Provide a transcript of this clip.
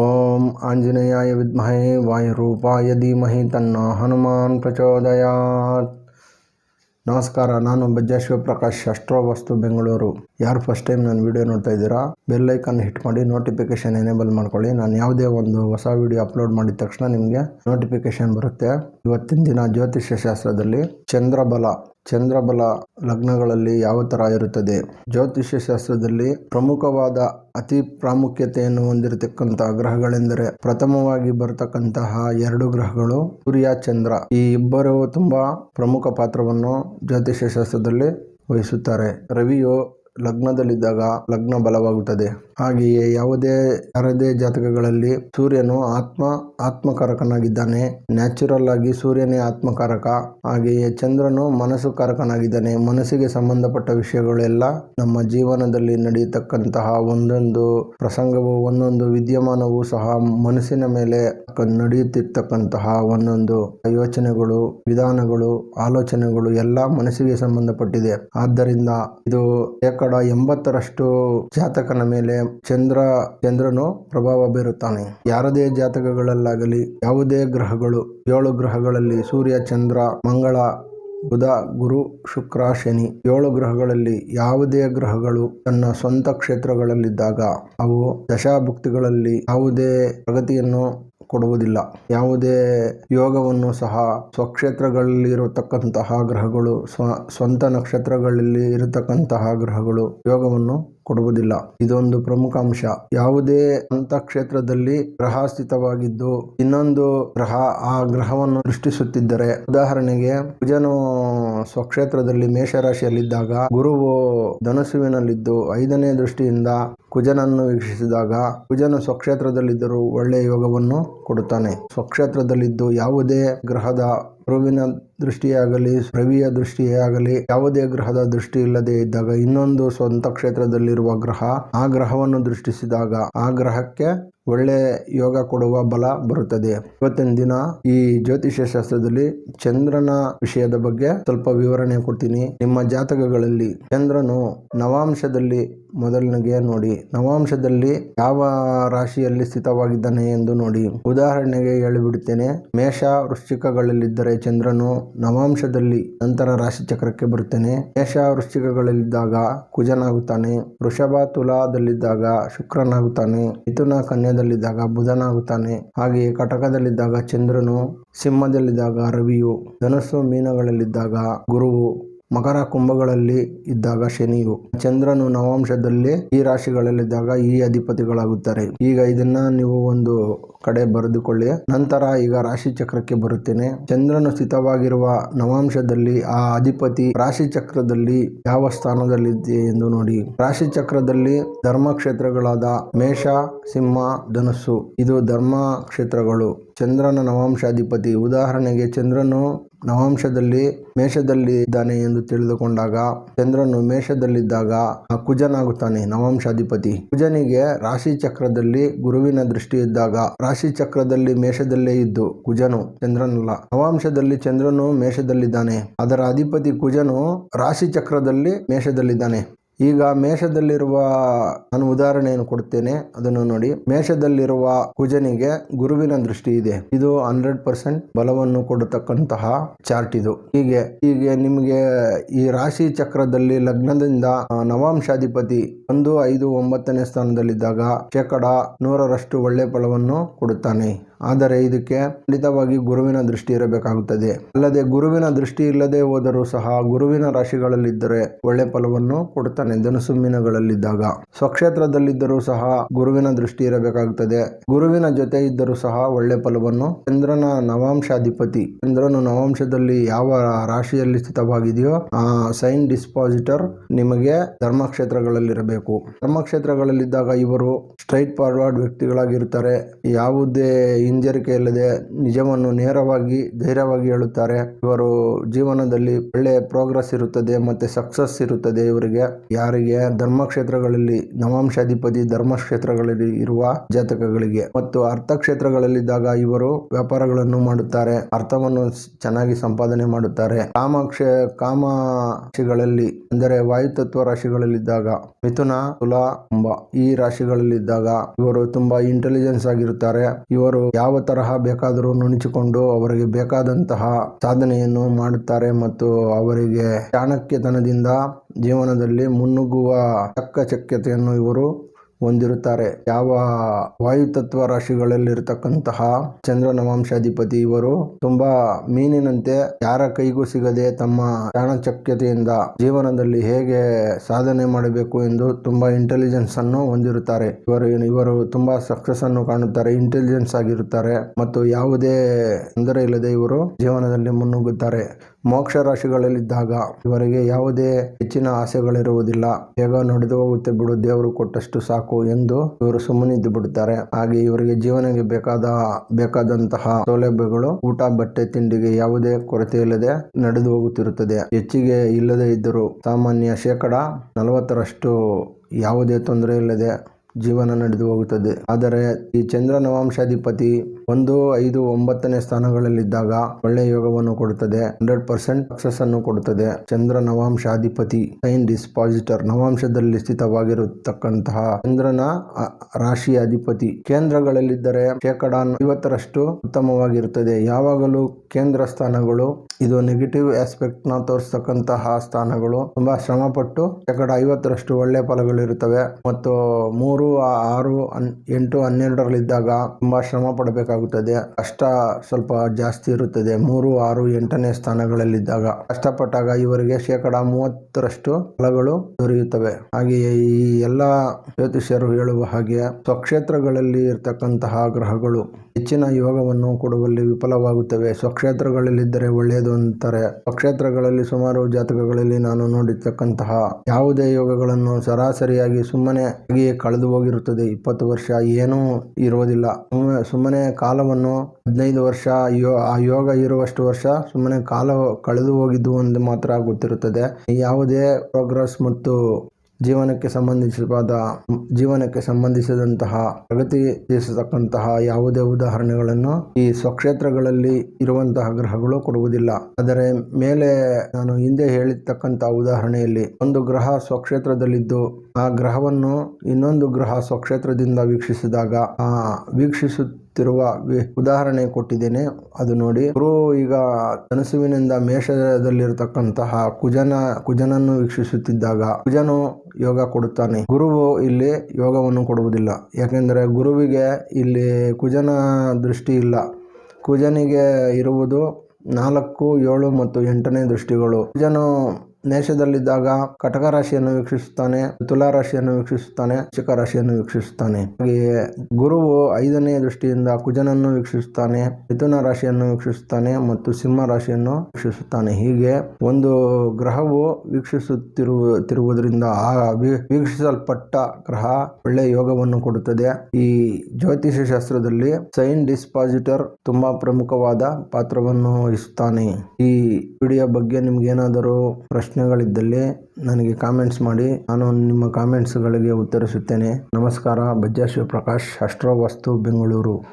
ಓಂ ಆಂಜನೇಯಾಯ ವಿದ್ಮಹೇ ವಾಯುರೂಪಾಯ ಧೀಮಹಿ ತನ್ನ ಹನುಮಾನ್ ಪ್ರಚೋದಯಾತ್. ನಮಸ್ಕಾರ, ನಾನು ಬಜ್ಜಾ ಪ್ರಕಾಶ್ ಅಸ್ಟ್ರೋವಸ್ತು ಬೆಂಗಳೂರು. ಯಾರು ಫಸ್ಟ್ ಟೈಮ್ ನಾನು ವಿಡಿಯೋ ನೋಡ್ತಾ ಇದ್ದೀರಾ ಬೆಲ್ ಐಕನ್ ಹಿಟ್ ಮಾಡಿ ನೋಟಿಫಿಕೇಶನ್ ಎನೇಬಲ್ ಮಾಡ್ಕೊಳ್ಳಿ. ನಾನು ಯಾವುದೇ ಒಂದು ಹೊಸ ವಿಡಿಯೋ ಅಪ್ಲೋಡ್ ಮಾಡಿದ ತಕ್ಷಣ ನಿಮಗೆ ನೋಟಿಫಿಕೇಶನ್ ಬರುತ್ತೆ. ಇವತ್ತಿನ ದಿನ ಜ್ಯೋತಿಷ್ಯ ಶಾಸ್ತ್ರದಲ್ಲಿ ಚಂದ್ರಬಲ. ಚಂದ್ರಬಲ ಲಗ್ನಗಳಲ್ಲಿ ಯಾವ ಥರ ಇರುತ್ತದೆ? ಜ್ಯೋತಿಷ್ಯ ಶಾಸ್ತ್ರದಲ್ಲಿ ಪ್ರಮುಖವಾದ ಅತಿ ಪ್ರಾಮುಖ್ಯತೆಯನ್ನು ಹೊಂದಿರತಕ್ಕಂತಹ ಗ್ರಹಗಳೆಂದರೆ ಪ್ರಥಮವಾಗಿ ಬರತಕ್ಕಂತಹ ಎರಡು ಗ್ರಹಗಳು ಸೂರ್ಯ, ಚಂದ್ರ. ಈ ಇಬ್ಬರು ತುಂಬಾ ಪ್ರಮುಖ ಪಾತ್ರವನ್ನು ಜ್ಯೋತಿಷ್ಯ ಶಾಸ್ತ್ರದಲ್ಲಿ ವಹಿಸುತ್ತಾರೆ. ರವಿಯು ಲಗ್ನದಲ್ಲಿದ್ದಾಗ ಲಗ್ನ ಬಲವಾಗುತ್ತದೆ. ಹಾಗೆಯೇ ಯಾವುದೇ ಯಾರದೇ ಜಾತಕಗಳಲ್ಲಿ ಸೂರ್ಯನು ಆತ್ಮ, ಆತ್ಮಕಾರಕನಾಗಿದ್ದಾನೆ. ನ್ಯಾಚುರಲ್ ಆಗಿ ಸೂರ್ಯನೇ ಆತ್ಮಕಾರಕ. ಹಾಗೆಯೇ ಚಂದ್ರನು ಮನಸ್ಸು ಕಾರಕನಾಗಿದ್ದಾನೆ. ಮನಸ್ಸಿಗೆ ಸಂಬಂಧಪಟ್ಟ ವಿಷಯಗಳೆಲ್ಲ ನಮ್ಮ ಜೀವನದಲ್ಲಿ ನಡೆಯತಕ್ಕಂತಹ ಒಂದೊಂದು ಪ್ರಸಂಗವು, ಒಂದೊಂದು ವಿದ್ಯಮಾನವೂ ಸಹ ಮನಸ್ಸಿನ ಮೇಲೆ ನಡೆಯುತ್ತಿರ್ತಕ್ಕಂತಹ ಒಂದೊಂದು ಯೋಚನೆಗಳು, ವಿಧಾನಗಳು, ಆಲೋಚನೆಗಳು ಎಲ್ಲ ಮನಸ್ಸಿಗೆ ಸಂಬಂಧಪಟ್ಟಿದೆ. ಆದ್ದರಿಂದ ಇದು ಶೇಕಡ ಎಂಬತ್ತರಷ್ಟು ಜಾತಕನ ಮೇಲೆ ಚಂದ್ರ ಚಂದ್ರನು ಪ್ರಭಾವ ಬೀರುತ್ತಾನೆ. ಯಾರದೇ ಜಾತಕಗಳಲ್ಲಾಗಲಿ, ಯಾವುದೇ ಗ್ರಹಗಳು, ಏಳು ಗ್ರಹಗಳಲ್ಲಿ ಸೂರ್ಯ, ಚಂದ್ರ, ಮಂಗಳ, ಬುಧ, ಗುರು, ಶುಕ್ರ, ಶನಿ, ಏಳು ಗ್ರಹಗಳಲ್ಲಿ ಯಾವುದೇ ಗ್ರಹಗಳು ತನ್ನ ಸ್ವಂತ ಕ್ಷೇತ್ರಗಳಲ್ಲಿದ್ದಾಗ, ಅವು ದಶಾಭುಕ್ತಿಗಳಲ್ಲಿ ಯಾವುದೇ ಪ್ರಗತಿಯನ್ನು ಕೊಡುವುದಿಲ್ಲ. ಯಾವುದೇ ಯೋಗವನ್ನು ಸಹ ಸ್ವಕ್ಷೇತ್ರಗಳಲ್ಲಿ ಇರತಕ್ಕಂತಹ ಗ್ರಹಗಳು ಸ್ವ ಸ್ವಂತ ನಕ್ಷತ್ರಗಳಲ್ಲಿ ಇರತಕ್ಕಂತಹ ಗ್ರಹಗಳು ಯೋಗವನ್ನು ಕೊಡುವುದಿಲ್ಲ. ಇದೊಂದು ಪ್ರಮುಖ ಅಂಶ. ಯಾವುದೇ ಅಂತ ಕ್ಷೇತ್ರದಲ್ಲಿ ಗ್ರಹ ಸ್ಥಿತವಾಗಿದ್ದು ಇನ್ನೊಂದು ಗ್ರಹ ಆ ಗ್ರಹವನ್ನು ಸೃಷ್ಟಿಸುತ್ತಿದ್ದರೆ, ಉದಾಹರಣೆಗೆ ಕುಜನು ಸ್ವಕ್ಷೇತ್ರದಲ್ಲಿ ಮೇಷರಾಶಿಯಲ್ಲಿದ್ದಾಗ, ಗುರುವು ಧನುಸುವಿನಲ್ಲಿದ್ದು ಐದನೇ ದೃಷ್ಟಿಯಿಂದ ಕುಜನನ್ನು ವೀಕ್ಷಿಸಿದಾಗ, ಕುಜನು ಸ್ವಕ್ಷೇತ್ರದಲ್ಲಿದ್ದರೂ ಒಳ್ಳೆಯ ಯೋಗವನ್ನು ಕೊಡುತ್ತಾನೆ. ಸ್ವಕ್ಷೇತ್ರದಲ್ಲಿದ್ದು ಯಾವುದೇ ಗ್ರಹದ ಗುರುವಿನ ದೃಷ್ಟಿಯಾಗಲಿ ರವಿಯ ದೃಷ್ಟಿಯೇ ಯಾವುದೇ ಗ್ರಹದ ದೃಷ್ಟಿ ಇಲ್ಲದೆ ಇದ್ದಾಗ ಇನ್ನೊಂದು ಸ್ವಂತ ಕ್ಷೇತ್ರದಲ್ಲಿರುವ ಗ್ರಹ ಆ ಗ್ರಹವನ್ನು ದೃಷ್ಟಿಸಿದಾಗ ಆ ಗ್ರಹಕ್ಕೆ ಒಳ್ಳೆ ಯೋಗ ಕೊಡುವ ಬಲ ಬರುತ್ತದೆ. ಇವತ್ತಿನ ದಿನ ಈ ಜ್ಯೋತಿಷ್ಯ ಶಾಸ್ತ್ರದಲ್ಲಿ ಚಂದ್ರನ ವಿಷಯದ ಬಗ್ಗೆ ಸ್ವಲ್ಪ ವಿವರಣೆ ಕೊಡ್ತೀನಿ. ನಿಮ್ಮ ಜಾತಕಗಳಲ್ಲಿ ಚಂದ್ರನು ನವಾಂಶದಲ್ಲಿ ಮೊದಲನಿಗೆ ನೋಡಿ. ನವಾಂಶದಲ್ಲಿ ಯಾವ ರಾಶಿಯಲ್ಲಿ ಸ್ಥಿತವಾಗಿದ್ದಾನೆ ಎಂದು ನೋಡಿ. ಉದಾಹರಣೆಗೆ ಹೇಳಿಬಿಡುತ್ತೇನೆ ಮೇಷ ವೃಶ್ಚಿಕಗಳಲ್ಲಿದ್ದರೆ ಚಂದ್ರನು ನವಾಂಶದಲ್ಲಿ ನಂತರ ರಾಶಿ ಚಕ್ರಕ್ಕೆ ಬರುತ್ತೇನೆ. ಮೇಷ ವೃಶ್ಚಿಕಗಳಲ್ಲಿದ್ದಾಗ ಕುಜನಾಗುತ್ತಾನೆ. ವೃಷಭ ತುಲಾದಲ್ಲಿದ್ದಾಗ ಶುಕ್ರನಾಗುತ್ತಾನೆ. ಮಿಥುನ ಕನ್ಯಾದಲ್ಲಿದ್ದಾಗ ಬುಧನಾಗುತ್ತಾನೆ ಹಾಗೆಯೇ ಕಟಕದಲ್ಲಿದ್ದಾಗ ಚಂದ್ರನು ಸಿಂಹದಲ್ಲಿದ್ದಾಗ ರವಿಯು ಧನಸ್ಸು ಮೀನುಗಳಲ್ಲಿದ್ದಾಗ ಗುರುವು. ಮಕರ ಕುಂಭಗಳಲ್ಲಿ ಇದ್ದಾಗ ಶನಿಯು ಚಂದ್ರನು ನವಾಂಶದಲ್ಲಿ ಈ ರಾಶಿಗಳಲ್ಲಿದ್ದಾಗ ಈ ಅಧಿಪತಿಗಳಾಗುತ್ತಾರೆ. ಈಗ ಇದನ್ನ ನೀವು ಒಂದು ಕಡೆ ಬರೆದುಕೊಳ್ಳಿ. ನಂತರ ಈಗ ರಾಶಿ ಚಕ್ರಕ್ಕೆ ಬರುತ್ತೇನೆ. ಚಂದ್ರನು ಸ್ಥಿತವಾಗಿರುವ ನವಾಂಶದಲ್ಲಿ ಆ ಅಧಿಪತಿ ರಾಶಿ ಚಕ್ರದಲ್ಲಿ ಯಾವ ಸ್ಥಾನದಲ್ಲಿದೆ ಎಂದು ನೋಡಿ. ರಾಶಿ ಚಕ್ರದಲ್ಲಿ ಧರ್ಮ ಕ್ಷೇತ್ರಗಳಾದ ಮೇಷ, ಸಿಂಹ, ಧನಸ್ಸು. ಇದು ಧರ್ಮ ಕ್ಷೇತ್ರಗಳು ಚಂದ್ರನ ನವಾಂಶಾಧಿಪತಿ. ಉದಾಹರಣೆಗೆ ಚಂದ್ರನು ನವಾಂಶದಲ್ಲಿ ಮೇಷದಲ್ಲಿ ಇದ್ದಾನೆ ಎಂದು ತಿಳಿದುಕೊಂಡಾಗ ಚಂದ್ರನು ಮೇಷದಲ್ಲಿದ್ದಾಗ ಕುಜನಾಗುತ್ತಾನೆ, ನವಾಂಶಾಧಿಪತಿ. ಕುಜನಿಗೆ ರಾಶಿ ಚಕ್ರದಲ್ಲಿ ಗುರುವಿನ ದೃಷ್ಟಿ ಇದ್ದಾಗ ರಾಶಿ ಚಕ್ರದಲ್ಲಿ ಮೇಷದಲ್ಲೇ ಇದ್ದು ಕುಜನು ಚಂದ್ರನಲ್ಲ. ನವಾಂಶದಲ್ಲಿ ಚಂದ್ರನು ಮೇಷದಲ್ಲಿದ್ದಾನೆ, ಅದರ ಅಧಿಪತಿ ಕುಜನು ರಾಶಿ ಚಕ್ರದಲ್ಲಿ ಮೇಷದಲ್ಲಿದ್ದಾನೆ. ಈಗ ಮೇಷದಲ್ಲಿರುವ ನಾನು ಉದಾಹರಣೆಯನ್ನು ಕೊಡ್ತೇನೆ ಅದನ್ನು ನೋಡಿ. ಮೇಷದಲ್ಲಿರುವ ಕುಜನಿಗೆ ಗುರುವಿನ ದೃಷ್ಟಿ ಇದೆ. ಇದು ಹಂಡ್ರೆಡ್ ಪರ್ಸೆಂಟ್ ಬಲವನ್ನು ಕೊಡತಕ್ಕಂತಹ ಚಾರ್ಟ್ ಇದು. ಹೀಗೆ ಹೀಗೆ ನಿಮಗೆ ಈ ರಾಶಿ ಚಕ್ರದಲ್ಲಿ ಲಗ್ನದಿಂದ ನವಾಂಶಾಧಿಪತಿ ಒಂದು, ಐದು, ಒಂಬತ್ತನೇ ಸ್ಥಾನದಲ್ಲಿದ್ದಾಗ ಶೇಕಡ ನೂರರಷ್ಟು ಒಳ್ಳೆ ಫಲವನ್ನು ಕೊಡುತ್ತಾನೆ. ಆದರೆ ಇದಕ್ಕೆ ಖಂಡಿತವಾಗಿ ಗುರುವಿನ ದೃಷ್ಟಿ ಇರಬೇಕಾಗುತ್ತದೆ. ಅಲ್ಲದೆ ಗುರುವಿನ ದೃಷ್ಟಿ ಇಲ್ಲದೆ ಹೋದರೂ ಸಹ ಗುರುವಿನ ರಾಶಿಗಳಲ್ಲಿದ್ದರೆ ಒಳ್ಳೆ ಫಲವನ್ನು ಕೊಡುತ್ತಾನೆ. ಧನುಸು ಮೀನುಗಳಲ್ಲಿದ್ದಾಗ ಸ್ವಕ್ಷೇತ್ರದಲ್ಲಿದ್ದರೂ ಸಹ ಗುರುವಿನ ದೃಷ್ಟಿ ಇರಬೇಕಾಗುತ್ತದೆ. ಗುರುವಿನ ಜೊತೆ ಇದ್ದರೂ ಸಹ ಒಳ್ಳೆ ಫಲವನ್ನು. ಚಂದ್ರನ ನವಾಂಶಾಧಿಪತಿ. ಚಂದ್ರನು ನವಾಂಶದಲ್ಲಿ ಯಾವ ರಾಶಿಯಲ್ಲಿ ಸ್ಥಿತವಾಗಿದೆಯೋ, ಆ ಸೈನ್ ಡಿಸ್ಪಾಸಿಟರ್ ನಿಮಗೆ ಧರ್ಮಕ್ಷೇತ್ರಗಳಲ್ಲಿರಬೇಕು. ಧರ್ಮಕ್ಷೇತ್ರಗಳಲ್ಲಿದ್ದಾಗ ಇವರು ಸ್ಟ್ರೈಟ್ ಫಾರ್ವರ್ಡ್ ವ್ಯಕ್ತಿಗಳಾಗಿರುತ್ತಾರೆ. ಯಾವುದೇ ಹಿಂಜರಿಕೆ ಇಲ್ಲದೆ ನಿಜವನ್ನು ನೇರವಾಗಿ, ಧೈರ್ಯವಾಗಿ ಹೇಳುತ್ತಾರೆ. ಇವರು ಜೀವನದಲ್ಲಿ ಒಳ್ಳೆಯ ಪ್ರೋಗ್ರೆಸ್ ಇರುತ್ತದೆ ಮತ್ತೆ ಸಕ್ಸಸ್ ಇರುತ್ತದೆ ಇವರಿಗೆ. ಯಾರಿಗೆ? ಧರ್ಮಕ್ಷೇತ್ರಗಳಲ್ಲಿ ನವಾಂಶಾಧಿಪತಿ ಧರ್ಮಕ್ಷೇತ್ರಗಳಲ್ಲಿ ಇರುವ ಜಾತಕಗಳಿಗೆ. ಮತ್ತು ಅರ್ಥ ಕ್ಷೇತ್ರಗಳಲ್ಲಿದ್ದಾಗ ಇವರು ವ್ಯಾಪಾರಗಳನ್ನು ಮಾಡುತ್ತಾರೆ, ಅರ್ಥವನ್ನು ಚೆನ್ನಾಗಿ ಸಂಪಾದನೆ ಮಾಡುತ್ತಾರೆ. ಕಾಮಕ್ಷ ಕಾಮ ಅಂದರೆ ವಾಯುತತ್ವ ರಾಶಿಗಳಲ್ಲಿದ್ದಾಗ ಮಿಥುನ, ತುಲಾ, ಕುಂಭ, ಈ ರಾಶಿಗಳಲ್ಲಿದ್ದಾಗ ಇವರು ತುಂಬಾ ಇಂಟೆಲಿಜೆನ್ಸ್ ಆಗಿರುತ್ತಾರೆ. ಇವರು ಯಾವ ತರಹ ಬೇಕಾದರೂ ನುಣಚಿಕೊಂಡು ಅವರಿಗೆ ಬೇಕಾದಂತಹ ಸಾಧನೆಯನ್ನು ಮಾಡುತ್ತಾರೆ ಮತ್ತು ಅವರಿಗೆ ಚಾಣಕ್ಯತನದಿಂದ ಜೀವನದಲ್ಲಿ ಮುನ್ನುಗ್ಗುವ ಚಕ್ಕಚಕ್ಯತೆಯನ್ನು ಇವರು ಹೊಂದಿರುತ್ತಾರೆ. ಯಾವ ವಾಯುತತ್ವ ರಾಶಿಗಳಲ್ಲಿರತಕ್ಕಂತಹ ಚಂದ್ರ ನವಾಂಶಾಧಿಪತಿ ಇವರು ತುಂಬಾ ಮೀನಿನಂತೆ ಯಾರ ಕೈಗೂ ಸಿಗದೆ ತಮ್ಮ ಚಾಣಚಕ್ಯತೆಯಿಂದ ಜೀವನದಲ್ಲಿ ಹೇಗೆ ಸಾಧನೆ ಮಾಡಬೇಕು ಎಂದು ತುಂಬಾ ಇಂಟೆಲಿಜೆನ್ಸ್ ಅನ್ನು ಹೊಂದಿರುತ್ತಾರೆ. ಇವರು ಇವರು ತುಂಬಾ ಸಕ್ಸಸ್ ಅನ್ನು ಕಾಣುತ್ತಾರೆ ಇಂಟೆಲಿಜೆನ್ಸ್ ಆಗಿರುತ್ತಾರೆ ಮತ್ತು ಯಾವುದೇ ತೊಂದರೆ ಇಲ್ಲದೆ ಇವರು ಜೀವನದಲ್ಲಿ ಮುನ್ನುಗ್ಗುತ್ತಾರೆ. ಮೋಕ್ಷ ರಾಶಿಗಳಲ್ಲಿದ್ದಾಗ ಇವರಿಗೆ ಯಾವುದೇ ಹೆಚ್ಚಿನ ಆಸೆಗಳಿರುವುದಿಲ್ಲ. ಬೇಗ ನಡೆದು ಹೋಗುತ್ತೆ ಬಿಡು, ದೇವರು ಕೊಟ್ಟಷ್ಟು ಸಾಕು. ಎಂದು ಇವರು ಸುಮ್ಮನಿದ್ದು ಬಿಡುತ್ತಾರೆ. ಹಾಗೆ ಇವರಿಗೆ ಜೀವನಕ್ಕೆ ಬೇಕಾದ, ಬೇಕಾದಂತಹ ಸೌಲಭ್ಯಗಳು, ಊಟ, ಬಟ್ಟೆ, ತಿಂಡಿಗೆ ಯಾವುದೇ ಕೊರತೆ ಇಲ್ಲದೆ ನಡೆದು ಹೋಗುತ್ತಿರುತ್ತದೆ. ಹೆಚ್ಚಿಗೆ ಇಲ್ಲದೆ ಇದ್ದರೂ ಸಾಮಾನ್ಯ ಶೇಕಡ ನಲವತ್ತರಷ್ಟು ಯಾವುದೇ ತೊಂದರೆ ಇಲ್ಲದೆ ಜೀವನ ನಡೆದು ಹೋಗುತ್ತದೆ. ಆದರೆ ಈ ಚಂದ್ರ ನವಾಂಶಾಧಿಪತಿ ಒಂದು, ಐದು, ಒಂಬತ್ತನೇ ಸ್ಥಾನಗಳಲ್ಲಿದ್ದಾಗ ಒಳ್ಳೆಯ ಯೋಗವನ್ನು ಕೊಡುತ್ತದೆ. ಹಂಡ್ರೆಡ್ ಪರ್ಸೆಂಟ್ ಸಕ್ಸಸ್ ಅನ್ನು ಕೊಡುತ್ತದೆ. ಚಂದ್ರ ನವಾಂಶಾಧಿಪತಿ ಸೈನ್ ಡಿಸ್ಪಾಸಿಟರ್ ನವಾಂಶದಲ್ಲಿ ಸ್ಥಿತವಾಗಿರತಕ್ಕಂತಹ ಚಂದ್ರನ ರಾಶಿ ಅಧಿಪತಿ ಕೇಂದ್ರಗಳಲ್ಲಿದ್ದರೆ ಶೇಕಡ ಐವತ್ತರಷ್ಟು ಉತ್ತಮವಾಗಿರುತ್ತದೆ. ಯಾವಾಗಲೂ ಕೇಂದ್ರ ಸ್ಥಾನಗಳು, ಇದು ನೆಗೆಟಿವ್ ಆಸ್ಪೆಕ್ಟ್ನ ತೋರಿಸತಕ್ಕಂತಹ ಸ್ಥಾನಗಳು. ತುಂಬಾ ಶ್ರಮಪಟ್ಟು ಶೇಕಡ ಐವತ್ತರಷ್ಟು ಒಳ್ಳೆ ಫಲಗಳಿರುತ್ತವೆ ಮತ್ತು ಮೂರು ಆ- ಆರು, ಹನ್- ಎಂಟು, ಹನ್ನೆರಡರಲ್ಲಿದ್ದಾಗ ತುಂಬಾ ಶ್ರಮ ಪಡಬೇಕಾಗುತ್ತದೆ. ಕಷ್ಟ ಸ್ವಲ್ಪ ಜಾಸ್ತಿ ಇರುತ್ತದೆ. ಮೂರು, ಆರು, ಎಂಟನೇ ಸ್ಥಾನಗಳಲ್ಲಿದ್ದಾಗ ಕಷ್ಟಪಟ್ಟಾಗ ಇವರಿಗೆ ಶೇಕಡ ಮೂವತ್ತರಷ್ಟು ಫಲಗಳು ದೊರೆಯುತ್ತವೆ. ಹಾಗೆಯೇ ಈ ಎಲ್ಲ ಜ್ಯೋತಿಷ್ಯರು ಹೇಳುವ ಹಾಗೆ ಸ್ವಕ್ಷೇತ್ರಗಳಲ್ಲಿ ಇರತಕ್ಕಂತಹ ಗ್ರಹಗಳು ಹೆಚ್ಚಿನ ಯೋಗವನ್ನು ಕೊಡುವಲ್ಲಿ ವಿಫಲವಾಗುತ್ತವೆ. ಸ್ವಕ್ಷೇತ್ರಗಳಲ್ಲಿದ್ದರೆ ಒಳ್ಳೆಯದು ಅಂತಾರೆ. ಸ್ವಕ್ಷೇತ್ರಗಳಲ್ಲಿ ಸುಮಾರು ಜಾತಕಗಳಲ್ಲಿ ನಾನು ನೋಡಿರ್ತಕ್ಕಂತಹ ಯಾವುದೇ ಯೋಗಗಳನ್ನು ಸರಾಸರಿಯಾಗಿ ಸುಮ್ಮನೆ ಹಾಗೆಯೇ ಕಳೆದು ಹೋಗಿರುತ್ತದೆ. ಇಪ್ಪತ್ತು ವರ್ಷ ಏನೂ ಇರುವುದಿಲ್ಲ. ಸುಮ್ಮನೆ- ಕಾಲವನ್ನು ಹದಿನೈದು ವರ್ಷ ಆ ಯೋಗ ಇರುವಷ್ಟು ವರ್ಷ ಸುಮ್ಮನೆ ಕಾಲ ಕಳೆದು ಹೋಗಿದ್ದು ಒಂದು ಮಾತ್ರ ಗೊತ್ತಿರುತ್ತದೆ. ಯಾವುದೇ ಪ್ರೋಗ್ರೆಸ್ ಮತ್ತು ಜೀವನಕ್ಕೆ ಸಂಬಂಧಿಸಿದ ಜೀವನಕ್ಕೆ ಸಂಬಂಧಿಸಿದಂತಹ ಪ್ರಗತಿಸತಕ್ಕಂತಹ ಯಾವುದೇ ಉದಾಹರಣೆಗಳನ್ನು ಈ ಸ್ವಕ್ಷೇತ್ರಗಳಲ್ಲಿ ಇರುವಂತಹ ಗ್ರಹಗಳು ಕೊಡುವುದಿಲ್ಲ. ಆದರೆ ಮೇಲೆ ನಾನು ಹಿಂದೆ ಹೇಳಿರ್ತಕ್ಕಂತಹ ಉದಾಹರಣೆಯಲ್ಲಿ, ಒಂದು ಗ್ರಹ ಸ್ವಕ್ಷೇತ್ರದಲ್ಲಿದ್ದು, ಆ ಗ್ರಹವನ್ನು ಇನ್ನೊಂದು ಗ್ರಹ ಸ್ವಕ್ಷೇತ್ರದಿಂದ ವೀಕ್ಷಿಸಿದಾಗ, ಆ ವೀಕ್ಷಿಸುತ್ತಿರುವ ವಿ- ಉದಾಹರಣೆ ಕೊಟ್ಟಿದ್ದೇನೆ. ಅದು ನೋಡಿ. ಗುರು ಈಗ ಧನಸುವಿನಿಂದ ಮೇಷದಲ್ಲಿರತಕ್ಕಂತಹ ಕುಜನ, ಕುಜನನ್ನು ವೀಕ್ಷಿಸುತ್ತಿದ್ದಾಗ ಕುಜನು ಯೋಗ ಕೊಡುತ್ತಾನೆ. ಗುರುವು ಇಲ್ಲಿ ಯೋಗವನ್ನು ಕೊಡುವುದಿಲ್ಲ. ಯಾಕೆಂದರೆ ಗುರುವಿಗೆ ಇಲ್ಲಿ ಕುಜನ ದೃಷ್ಟಿ ಇಲ್ಲ. ಕುಜನಿಗೆ ಇರುವುದು ನಾಲ್ಕು, ಏಳು ಮತ್ತು ಎಂಟನೇ ದೃಷ್ಟಿಗಳು. ಕುಜನು ಮೇಷದಲ್ಲಿದ್ದಾಗ ಕಟಕ ರಾಶಿಯನ್ನು ವೀಕ್ಷಿಸುತ್ತಾನೆ, ತುಲಾ ರಾಶಿಯನ್ನು ವೀಕ್ಷಿಸುತ್ತಾನೆ, ಚಿಕ್ಕ ರಾಶಿಯನ್ನು ವೀಕ್ಷಿಸುತ್ತಾನೆ. ಹಾಗೆಯೇ ಗುರುವು ಐದನೇ ದೃಷ್ಟಿಯಿಂದ ಕುಜನನ್ನು ವೀಕ್ಷಿಸುತ್ತಾನೆ, ಮಿಥುನ ರಾಶಿಯನ್ನು ವೀಕ್ಷಿಸುತ್ತಾನೆ ಮತ್ತು ಸಿಂಹ ರಾಶಿಯನ್ನು ವೀಕ್ಷಿಸುತ್ತಾನೆ. ಹೀಗೆ ಒಂದು ಗ್ರಹವು ವೀಕ್ಷಿಸುತ್ತಿರುವುದರಿಂದ ಆ ವೀಕ್ಷಿಸಲ್ಪಟ್ಟ ಗ್ರಹ ಒಳ್ಳೆಯ ಯೋಗವನ್ನು ಕೊಡುತ್ತದೆ. ಈ ಜ್ಯೋತಿಷ ಶಾಸ್ತ್ರದಲ್ಲಿ ಸೈನ್ ಡಿಸ್ಪಾಸಿಟರ್ ತುಂಬಾ ಪ್ರಮುಖವಾದ ಪಾತ್ರವನ್ನು ವಹಿಸುತ್ತಾನೆ. ಈ ವಿಡಿಯೋ ಬಗ್ಗೆ ನಿಮ್ಗೇನಾದರೂ ಪ್ರಶ್ನೆಗಳಿದ್ದಲ್ಲಿ ನನಗೆ ಕಾಮೆಂಟ್ಸ್ ಮಾಡಿ. ನಾನು ನಿಮ್ಮ ಕಾಮೆಂಟ್ಸ್ಗಳಿಗೆ ಉತ್ತರಿಸುತ್ತೇನೆ. ನಮಸ್ಕಾರ ಬಜ್ಜಾ ಶಿವಪ್ರಕಾಶ್ ಅಷ್ಟ್ರೋ ವಸ್ತು ಬೆಂಗಳೂರು.